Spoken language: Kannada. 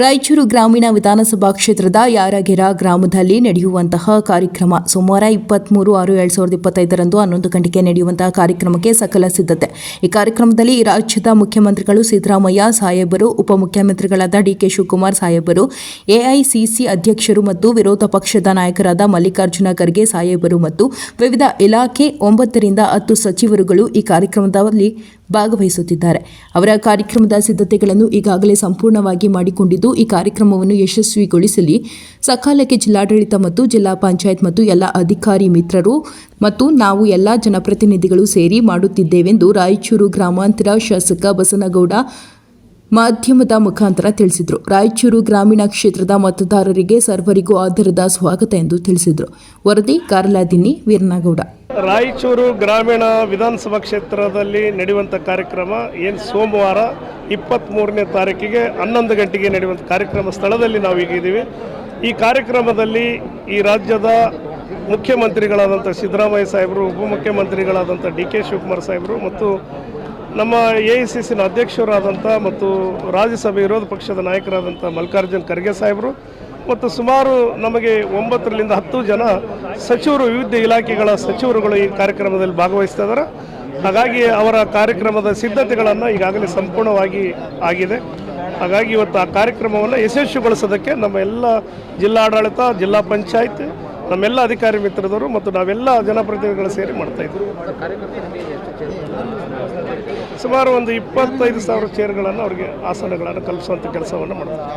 ರಾಯಚೂರು ಗ್ರಾಮೀಣ ವಿಧಾನಸಭಾ ಕ್ಷೇತ್ರದ ಯಾರಗೆರ ಗ್ರಾಮದಲ್ಲಿ ನಡೆಯುವಂತಹ ಕಾರ್ಯಕ್ರಮ ಸೋಮವಾರ ಇಪ್ಪತ್ಮೂರು ಆರು ಎರಡು ಸಾವಿರದ ಇಪ್ಪತ್ತೈದರಂದು ಹನ್ನೊಂದು ಗಂಟೆಗೆ ನಡೆಯುವಂತಹ ಕಾರ್ಯಕ್ರಮಕ್ಕೆ ಸಕಲ ಸಿದ್ಧತೆ. ಈ ಕಾರ್ಯಕ್ರಮದಲ್ಲಿ ರಾಜ್ಯದ ಮುಖ್ಯಮಂತ್ರಿಗಳು ಸಿದ್ದರಾಮಯ್ಯ, ಸಾಹೇಬರು, ಉಪಮುಖ್ಯಮಂತ್ರಿಗಳಾದ ಡಿಕೆ ಶಿವಕುಮಾರ್ ಸಾಹೇಬರು, ಎಐಸಿಸಿ ಅಧ್ಯಕ್ಷರು ಮತ್ತು ವಿರೋಧ ಪಕ್ಷದ ನಾಯಕರಾದ ಮಲ್ಲಿಕಾರ್ಜುನ ಖರ್ಗೆ ಸಾಹೇಬರು ಮತ್ತು ವಿವಿಧ ಇಲಾಖೆ ಒಂಬತ್ತರಿಂದ ಹತ್ತು ಸಚಿವರುಗಳು ಈ ಕಾರ್ಯಕ್ರಮದಲ್ಲಿ ಭಾಗವಹಿಸುತ್ತಿದ್ದಾರೆ. ಅವರ ಕಾರ್ಯಕ್ರಮದ ಸಿದ್ಧತೆಗಳನ್ನು ಈಗಾಗಲೇ ಸಂಪೂರ್ಣವಾಗಿ ಮಾಡಿಕೊಂಡಿದ್ದು, ಈ ಕಾರ್ಯಕ್ರಮವನ್ನು ಯಶಸ್ವಿಗೊಳಿಸಲಿ. ಸಕಾಲಕ್ಕೆ ಜಿಲ್ಲಾಡಳಿತ ಮತ್ತು ಜಿಲ್ಲಾ ಪಂಚಾಯತ್ ಮತ್ತು ಎಲ್ಲ ಅಧಿಕಾರಿ ಮಿತ್ರರು ಮತ್ತು ನಾವು ಎಲ್ಲ ಜನಪ್ರತಿನಿಧಿಗಳು ಸೇರಿ ಮಾಡುತ್ತಿದ್ದೇವೆಂದು ರಾಯಚೂರು ಗ್ರಾಮಾಂತರ ಶಾಸಕ ಬಸನಗೌಡ ಮಾಧ್ಯಮದ ಮುಖಾಂತರ ತಿಳಿಸಿದರು. ರಾಯಚೂರು ಗ್ರಾಮೀಣ ಕ್ಷೇತ್ರದ ಮತದಾರರಿಗೆ ಸರ್ವರಿಗೂ ಆಧಾರದ ಸ್ವಾಗತ ಎಂದು ತಿಳಿಸಿದರು. ವರದಿ ಕಾರ್ಲಾದಿನಿ ವೀರನಗೌಡ. ರಾಯಚೂರು ಗ್ರಾಮೀಣ ವಿಧಾನಸಭಾ ಕ್ಷೇತ್ರದಲ್ಲಿ ನಡೆಯುವಂಥ ಕಾರ್ಯಕ್ರಮ ಏನು ಸೋಮವಾರ ಇಪ್ಪತ್ತ್ಮೂರನೇ ತಾರೀಕಿಗೆ ಹನ್ನೊಂದು ಗಂಟೆಗೆ ನಡೆಯುವಂಥ ಕಾರ್ಯಕ್ರಮ ಸ್ಥಳದಲ್ಲಿ ನಾವು ಈಗಿದ್ದೀವಿ ಈ ಕಾರ್ಯಕ್ರಮದಲ್ಲಿ ಈ ರಾಜ್ಯದ ಮುಖ್ಯಮಂತ್ರಿಗಳಾದಂಥ ಸಿದ್ದರಾಮಯ್ಯ ಸಾಹೇಬರು ಉಪಮುಖ್ಯಮಂತ್ರಿಗಳಾದಂಥ ಡಿ ಕೆ ಶಿವಕುಮಾರ್ ಸಾಹೇಬರು ಮತ್ತು ನಮ್ಮ ಎ ಐ ಸಿ ಸಿನ ಅಧ್ಯಕ್ಷರಾದಂಥ ಮತ್ತು ರಾಜ್ಯಸಭೆ ವಿರೋಧ ಪಕ್ಷದ ನಾಯಕರಾದಂಥ ಮಲ್ಲಿಕಾರ್ಜುನ್ ಖರ್ಗೆ ಸಾಹೇಬರು ಮತ್ತು ಸುಮಾರು ನಮಗೆ ಒಂಬತ್ತರಿಂದ ಹತ್ತು ಜನ ಸಚಿವರು, ವಿವಿಧ ಇಲಾಖೆಗಳ ಸಚಿವರುಗಳು ಈ ಕಾರ್ಯಕ್ರಮದಲ್ಲಿ ಭಾಗವಹಿಸ್ತಾ ಹಾಗಾಗಿ ಅವರ ಕಾರ್ಯಕ್ರಮದ ಸಿದ್ಧತೆಗಳನ್ನು ಈಗಾಗಲೇ ಸಂಪೂರ್ಣವಾಗಿ ಆಗಿದೆ. ಹಾಗಾಗಿ ಇವತ್ತು ಆ ಕಾರ್ಯಕ್ರಮವನ್ನು ಯಶಸ್ವಿಗೊಳಿಸೋದಕ್ಕೆ ನಮ್ಮ ಎಲ್ಲ ಜಿಲ್ಲಾಡಳಿತ, ಜಿಲ್ಲಾ ಪಂಚಾಯತ್ ನಮ್ಮೆಲ್ಲ ಅಧಿಕಾರಿ ಮಿತ್ರದವರು ಮತ್ತು ನಾವೆಲ್ಲ ಜನಪ್ರತಿನಿಧಿಗಳು ಸೇರಿ ಮಾಡ್ತಾ ಇದ್ದೀವಿ ಸುಮಾರು ಒಂದು ಇಪ್ಪತ್ತೈದು ಸಾವಿರ ಚೇರ್ಗಳನ್ನು ಅವರಿಗೆ ಆಸನಗಳನ್ನು ಕಲ್ಪಿಸುವಂಥ ಕೆಲಸವನ್ನು ಮಾಡ್ತಾರೆ.